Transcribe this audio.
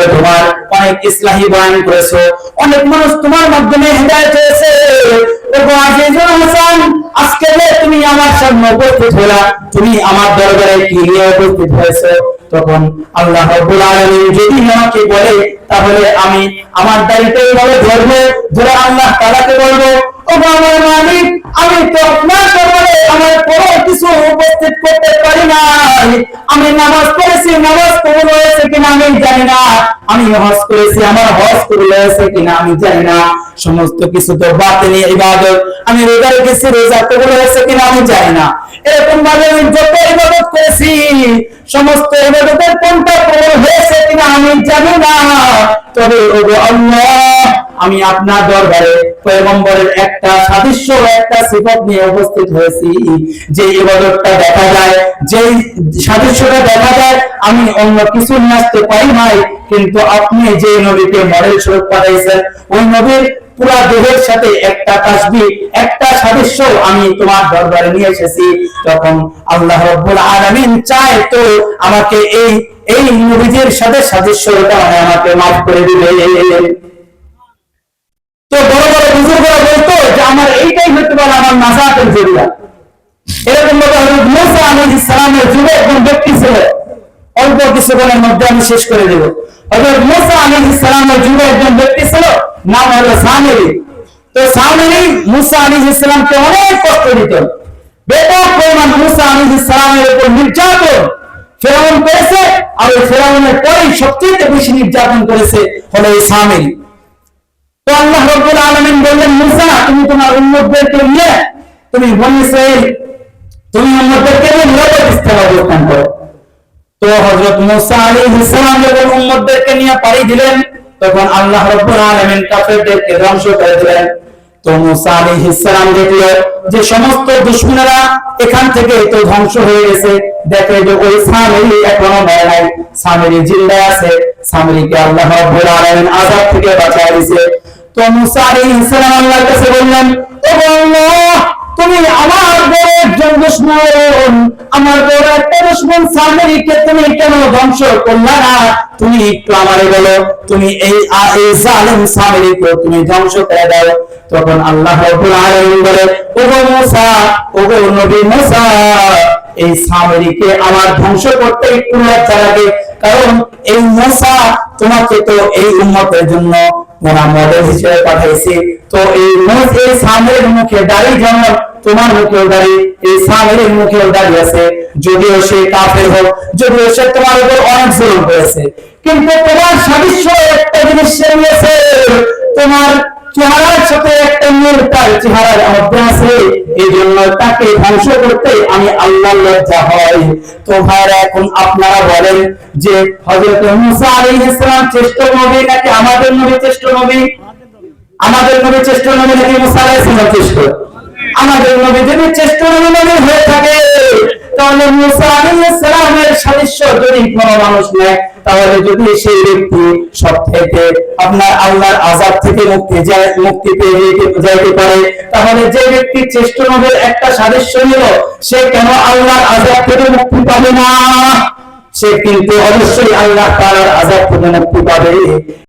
ইউটিউবে তোমার অনেক ইসলাহি বয়ান করেছ। অনেক মানুষ তোমার মাধ্যমে হেদায়েত হয়েছে। আজকে যে তুমি আমার সামনে উপস্থিত হলা, তুমি আমার দরবারে কি উপস্থিত হয়েছো? তখন আল্লাহ রাব্বুল আলামিন যদি আমাকে বলে, তাহলে আমি আমার দায়িত্ব ধরবো, ধরে আল্লাহ তাআলাকে বলব ও আমার মালিক, আমি তো উপস্থিত করতে পারি নাই। আমি নামাজ পড়েছি, নামাজ কবুল হয়েছে কিনা আমি জানি না। আমি হজ করেছি, আমার হজ কবুল হয়েছে কিনা আমি জানি না। সমস্ত কিছু তো বাতিনি ইবাদত। আমি রোজা রেখেছি, রোজা কবুল হয়েছে কিনা আমি জানি না। এরকম ভাবে আমি যত ইবাদত করেছি, সমস্ত ইবাদতের কোনটা কবুল হয়েছে কিনা আমি জানি না। তবে ওগো আল্লাহ আমি আপনার দরবারে পয়গম্বরের একটা সাদৃশ্য একটা সিফত নিয়ে উপস্থিত হয়েছি। যে ইবাদতটা দেখা যায় যে সাদৃশ্যটা দেখা যায়, আমি অন্য কিছু নিয়ে আসতে পারি নাই, কিন্তু আপনি যে নবীকে মডেল স্বরূপ পাঠাইছেন, ওই নবীর পুরা দেহের সাথে একটা তাসবি একটা সাদৃশ্য আমি তোমার দরবারে নিয়ে এসেছি। তখন আল্লাহ রাব্বুল আলামিন চায় তো আমাকে এই এই নবীদের সাথে সাদৃশ্যটা আমাকে মাফ করে দিবে আমার এইটাই হতে পারে আমার নাজাতের জরিয়া। এরকম ভাবে হযরত মুসা আলাইহিস সালামের যুগে একজন ব্যক্তি ছিল। অল্প কিছুক্ষণের মধ্যে আমি শেষ করে দেব। হযরত মুসা আলাইহিস সালামের যুগে একজন ব্যক্তি ছিল, নাম হলো সামিরি তো সামিরি মুসা আলাইহিস সালামকে অনেক কষ্ট দিত। ব্যাপক পরিমাণ মুসা আলাইহিস সালামের উপর নির্যাতন ফেরাউন করেছে, আর ওই ফেরাউনের পরেই সবচেয়ে বেশি নির্যাতন করেছে হলো এই সামিরি আল্লাহ রাব্বুল আলামিন বললেন, মুসা, তুমি তোমার উম্মতদেরকে নিয়ে তুমি বনি ইসরাইল তুমি উম্মতদেরকে নিয়ে নিরাপদ স্থানে অবস্থান করো। তো হযরত মুসা আলাইহিস সালাম যখন উম্মতদেরকে নিয়ে পাড়ি দিলেন, তখন আল্লাহ রাব্বুল আলামিন কাফেরদেরকে ধ্বংস করে তো মুসা আলাইহিস সালাম দেখল যে সমস্ত দুশমনেরা এখান থেকে তো ধ্বংস হয়ে গেছে। দেখে যে ওই সামেরি এখনও মরে নাই। সামেরি জিন্দা আছে। সামেরিকে আল্লাহ রাব্বুল আলামিন আযাব থেকে বাঁচায় দিয়েছে। তো মুসা আলাইহিস সালাম আল্লাহর কাছে বললেন, ও আল্লাহ, তুমি আমার বড় একজন দুশ্মন, আমার বড় একটা দুশ্মন সামেরিকে তুমি কেন ধ্বংস করলা না? তুমি একটু আমারে বলো, তুমি এই এই জালিম সামেরিকে তুমি ধ্বংস করে দাও। তখন আল্লাহ রাব্বুল আলামিন বলে ওগো মুসা ওগো নবী মুসা, এই সামেরিকে আমার ধ্বংস করতে একটু লজ্জা লাগে, কারণ এই মুসা তোমাকে তো এই উম্মতের জন্য ওরা মডেল হিসেবে পাঠাইছি। তো এই মুস এই সামনের মুখে দাড়ি যেমন তোমার মুখেও দাড়ি, এই সামনের মুখেও দাড়ি আছে। যদিও সে কাফের হোক, যদিও সে তোমার উপর অনেক জোর হয়েছে কিন্তু তোমার সাদৃশ্য একটা জিনিস সে তোমার চেহারার সাথে একটা মিল তার চেহারার মধ্যে আছে এই জন্য তাকে ধ্বংস করতে আমি আল্লাহ লজ্জা হয়। তো ভাইরা, এখন আপনারা বলেন যে হযরত মুসা আলাইহিস সালাম শ্রেষ্ঠ নবী নাকি আমাদের নবী শ্রেষ্ঠ নবী? আমাদের নবী শ্রেষ্ঠ নবী নাকি মুসা আলাইহিস সালাম শ্রেষ্ঠ? আমাদের নবী যদি শ্রেষ্ঠ নবী নবী হয়ে থাকে, তাহলে মুসা আলাইহিস সালামের সাদৃশ্য যদি কোনো মানুষ নেয় তাহলে যদি সেই ব্যক্তি সব থেকে আপনার আল্লাহর আজাদ থেকে মুক্তি যায়, মুক্তি পেয়ে যাইতে পারে, তাহলে যে ব্যক্তি চেষ্ট নবীর একটা সাদৃশ্য নিল, সে কেন আল্লাহর আজাদ থেকে মুক্তি পাবে না? সে কিন্তু অবশ্যই আল্লাহ তার আজাদ থেকে মুক্তি পাবে।